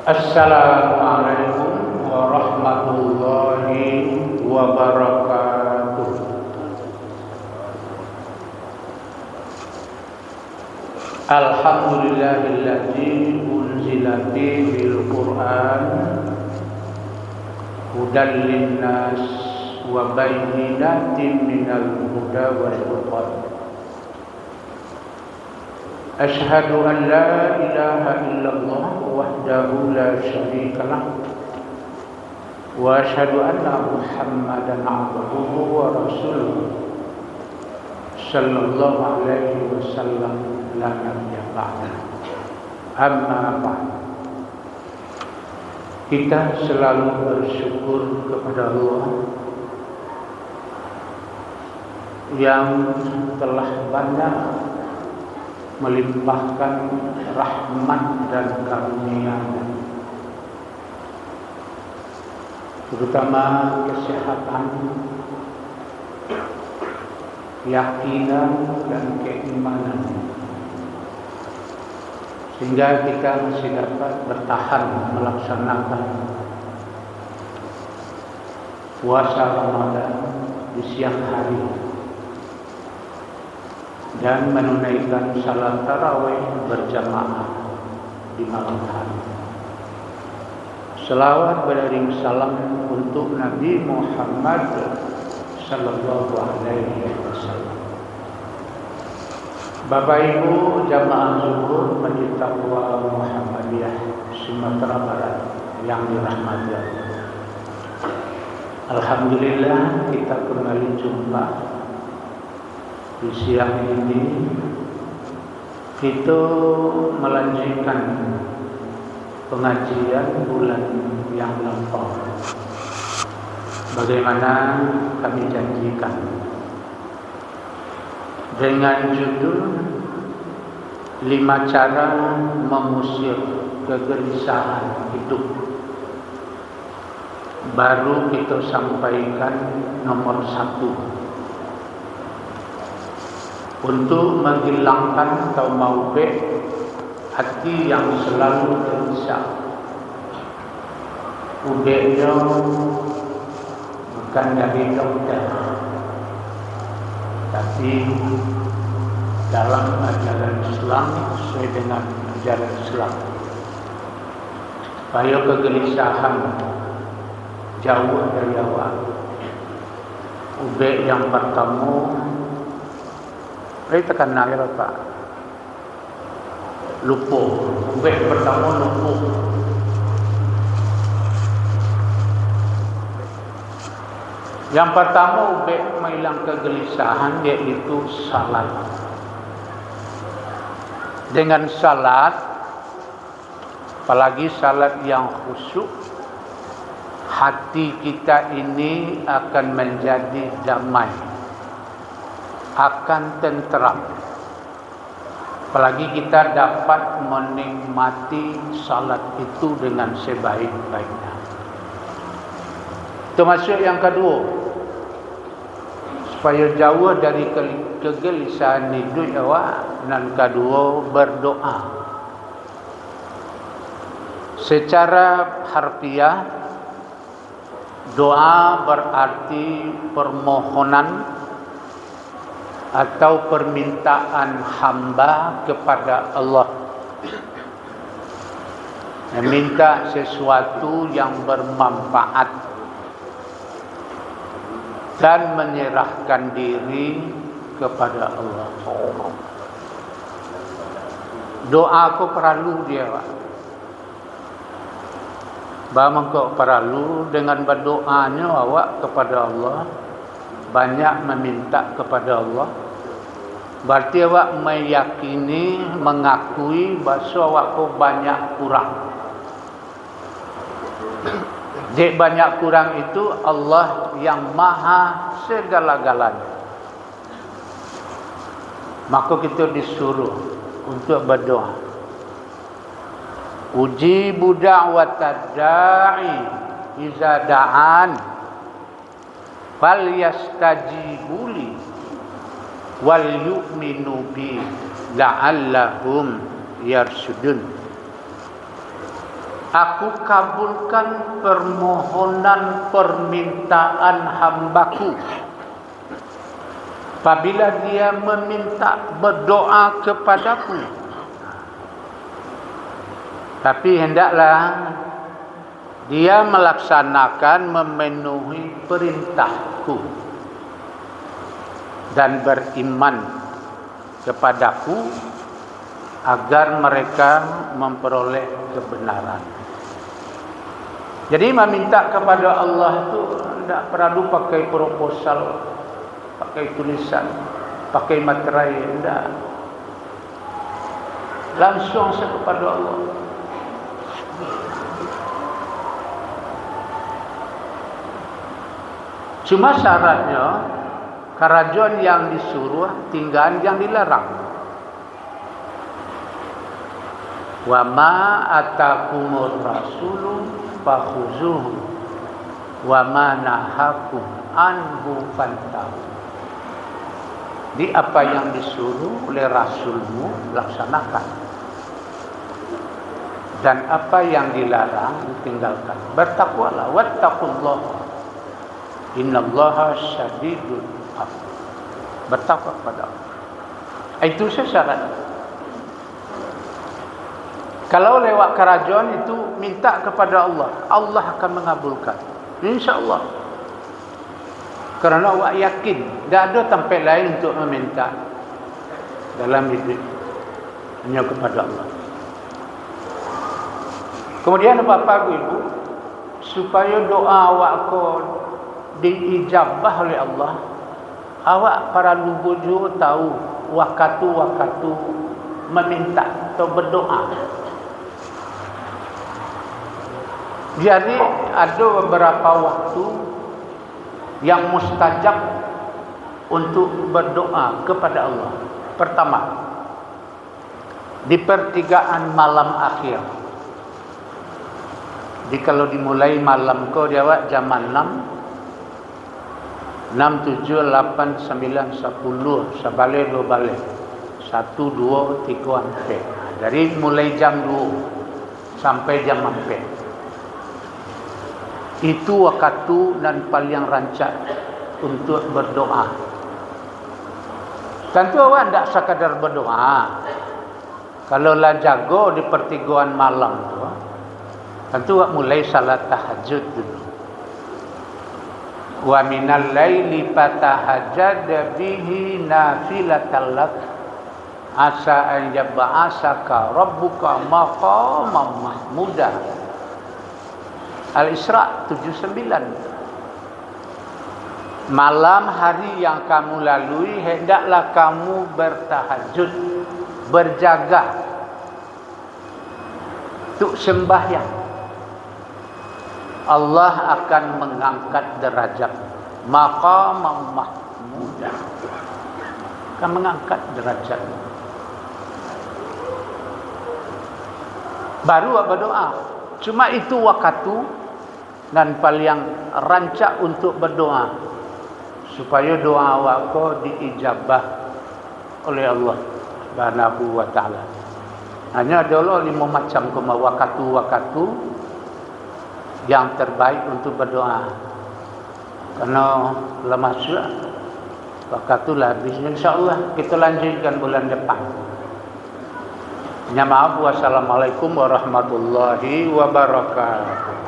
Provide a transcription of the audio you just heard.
Assalamualaikum warahmatullahi wabarakatuh. Alhamdulillahilladzi unzila bil Qur'an hudan linnas wa bayyinatin minal huda wal furqan. أشهد أن لا إله إلا الله وحده لا شريك له وأشهد أن محمدا عبده ورسوله صلى الله عليه وسلم لا نبي بعده أما بعد kita selalu bersyukur kepada Allah yang telah banyak melimpahkan rahmat dan karunia terutama kesehatan keyakinan dan keimanan. Sehingga kita masih dapat bertahan melaksanakan puasa Ramadan di siang hari dan menunaikan salat tarawih berjamaah di malam hari. Selawat beriring salam untuk Nabi Muhammad sallallahu alaihi wasallam. Bapak Ibu jamaah zuhur Masjid Taqwa Muhammadiyah Sumatera Barat yang dirahmati Allah. Alhamdulillah kita kembali jumpa di siang ini kita melanjutkan pengajian bulan yang lampau. Bagaimana kami janjikan dengan judul lima cara mengusir kegelisahan hidup. Baru kita sampaikan nomor satu untuk menghilangkan atau maubek hati yang selalu terisap. Ubeknya bukan dari dokter, tapi dalam ajaran Islam sesuai dengan ajaran Islam. Supaya kegelisahan jauh dari awal. Ubek yang pertama Ay tekan na kira pa. Lupo. Ubek pertama lupo. Yang pertama ubek menghilang kegelisahan yaitu salat. Dengan salat apalagi salat yang khusyuk hati kita ini akan menjadi damai akan tenteram. Apalagi kita dapat menikmati salat itu dengan sebaik-baiknya. Termasuk yang kedua, supaya jauh dari kegelisahan hidup awak dan kedua berdoa. Secara harfiah doa berarti permohonan atau permintaan hamba kepada Allah meminta sesuatu yang bermanfaat dan menyerahkan diri kepada Allah. Doa aku perlu dia, Pak. Bagaimana perlu dengan berdoanya awak kepada Allah banyak meminta kepada Allah. Berarti awak meyakini mengakui bahawa awak banyak kurang. Dek banyak kurang itu Allah yang maha segala-galanya. Maka kita disuruh untuk berdoa. Uji budak watadai iza da'an fal yastajibuli wal yu'minu bi la'allahum yarsudun Aku kabulkan permohonan permintaan hambaku. Apabila dia meminta berdoa kepadaku. Tapi hendaklah Dia melaksanakan memenuhi perintahku Dan beriman kepadaku Agar mereka memperoleh kebenaran jadi meminta kepada Allah itu tidak perlu pakai proposal, pakai tulisan, pakai materai, tidak. Langsung saya kepada Allah. Cuma syaratnya kerajaan yang disuruh tinggal yang dilarang. Wa ma atakumur rasulun fakhuzuhu wa ma nahakum anhu fantahu. Di apa yang disuruh oleh rasulmu laksanakan. Dan apa yang dilarang tinggalkan. Bertakwalah wattaqullah innallaha syadidul iqab bertakwa kepada Allah itu syarat kalau lewat kerajaan itu minta kepada Allah, Allah akan mengabulkan. Insya-Allah. Kerana awak yakin, tidak ada tempat lain untuk meminta dalam hidup hanya kepada Allah. Kemudian Bapak Ibu, supaya doa awak ko diijabah oleh Allah, awak para lubuju tahu waktu-waktu meminta atau berdoa. Jadi ada beberapa waktu yang mustajab untuk berdoa kepada Allah. Pertama, di pertigaan malam akhir. Jadi kalau dimulai malam kau jawab jam 6 6, 7, 8, 9, 10 Sebalik dua balik 1, 2, 3, 4 Jadi mulai jam 2 Sampai jam 4 itu waktu dan paling rancak untuk berdoa. Tentu awak tidak sekadar berdoa. Kalau lah jago di pertigaan malam tu, tentu awak mulai salat tahajud dulu. Wa minal laili fatahajjad bihi nafilatan lak. Asa an yab'asaka rabbuka maqaman mahmudah. Al-Isra 79 Malam hari yang kamu lalui Hendaklah kamu bertahajud Berjaga Untuk sembahyang Allah akan mengangkat derajat. Maka mudah Akan mengangkat derajat. Baru apa doa? Cuma itu waktu dan paling rancak untuk berdoa. Supaya doa awak diijabah oleh Allah Subhanahu wa taala. Hanya ada lima macam koma waktu-waktu yang terbaik untuk berdoa. Karena lama sudah waktu lah habis insyaallah kita lanjutkan bulan depan. Ya maaf wassalamualaikum warahmatullahi wabarakatuh.